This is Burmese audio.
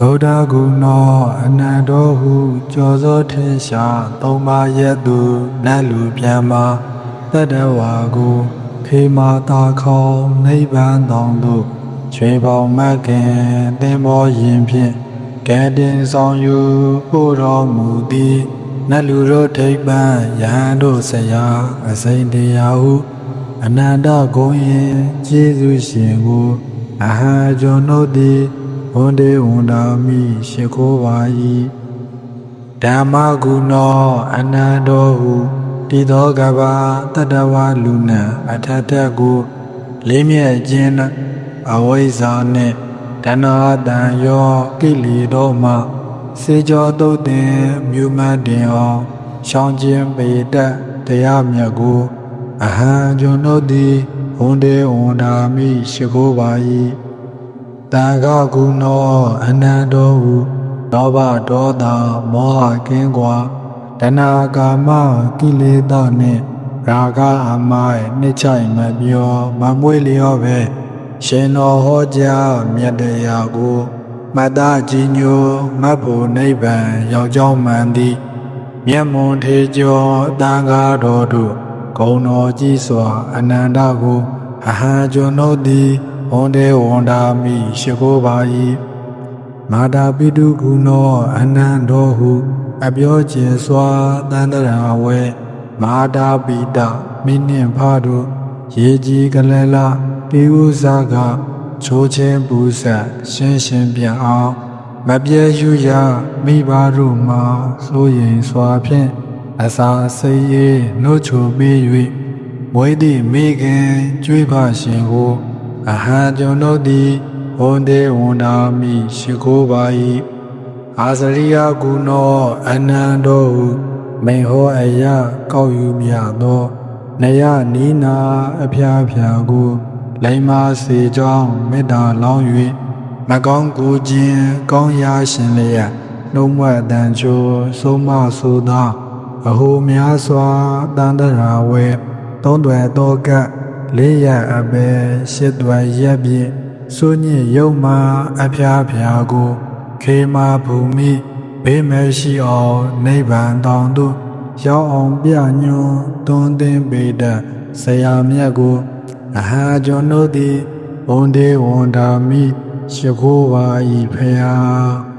ဂௌဒဂုဏောအနန္တောဟုကြော်စောထင်ရှားသုံးပါးရဲ့သူနတ်လူပြန်မာတတ္တဝါကိုခေမာတာခေါင်နိဗ္ဗာန်တောင်သို့ချွေပေါင်မတ်ခင်သင်္ဘောရင်ဖြင့်ကဲတင်ဆောင်ယူပို့တော်မူသည်နတ်လူတို့ထိပ်ပန်းယဟန်တို့ဆရာအစိမ့်တရားဟုအနန္တဂုံရင်ကျေးဇူးရှင်ကိုအဟံကျွန်ုပ်သည် ဝန်တေဝန်တာမိရှိခိုးပါ၏ဓမ္မဂုဏောအနန္တောဟုတည်သောကဘာတတ္တဝလူနံအထက်ထက်ကိုလေးမြဲခြင်းအဝိဇ္ဇာနှင့်တဏှာတန်ရောကိလေသောမှစေကြောတုတ်တင်မြူမတ်တင်အောင်ရှောင်းခြင်းပေတတ်တရားမြတ်ကိုအဟံကျွန်ုပ်သည်ဝန်တေဝန်တာမိရှိခိုးပါ၏ တာဂကုဏောအနန္တောဟုလောဘဒေါသမောဟကင်းကွာတဏှာကာမကိလေသာနှင့်ရာဂအမိုင်နှစ်ချိုင်မပြောမမွေးလျောပဲရှင်တော်ဟောကြားမြတ်တရားကိုမတ္တကြီးညိုမတ်ဖို့နိဗ္ဗာန်ရောက်ကြောင်းမှန်သည်မျက်မွန်ထေကျော်တန်ဃာတော်တို့ဂုံတော်ကြီးစွာအနန္တကိုအဟံကျွန်ုပ်သည် ဝန်တေဝန်တာမိရှိခိုးပါ၏မာတာပိတုကုဏောအနန္တောဟု အပြောကျင်စွာတန်တရာဝဲမာတာပိတမိနှင့်ဖားတို့ရေကြီးကလလပိဥဇာကချိုးချင်းပူဆက်ရှင်းရှင်းပြအောင်မပြဲယူရမိဘတို့မှာစိုးရင်စွာဖြင့်အစာစိတ်ရေးနှုတ်ချိုပေး၍မွေးသည့်မိခင်ကျွေးပါရှင်ကို အဟံကျွန်ုပ်သည်ဝန်တေဝန်တာမိရှိခိုးပါ၏အာစရိယကုဏောအနန္တောဟုမိန်ဟောအယကောက်ယူမြသောနယနီနာအဖျားဖျားကိုလိမ္မာစေကြောင်းမေတ္တာလောင်း၍မကောင်းကူခြင်းကောင်းရာရှင်လျက်နှုံးမွက်တန်ချိုဆုံးမဆိုသောအဟိုများစွာတန်တရာဝဲသုံးတွယ်သောက လေးရအပဲရှစ်တွယ်ရက်ပြည့်စိုးညစ်ရုံမာအဖျားဖျားကို ခေမာဘူမိဘေးမရှိအောင်နိဗ္ဗာန်တောင်သို့ရောက်အောင်ပြညွန်တွန်းတင်ပေတဆရာမြတ်ကိုအဟာကျွန်ုပ်သည်ဝန်ဒေဝန်တာမိရှိခိုးပါ၏ဖျား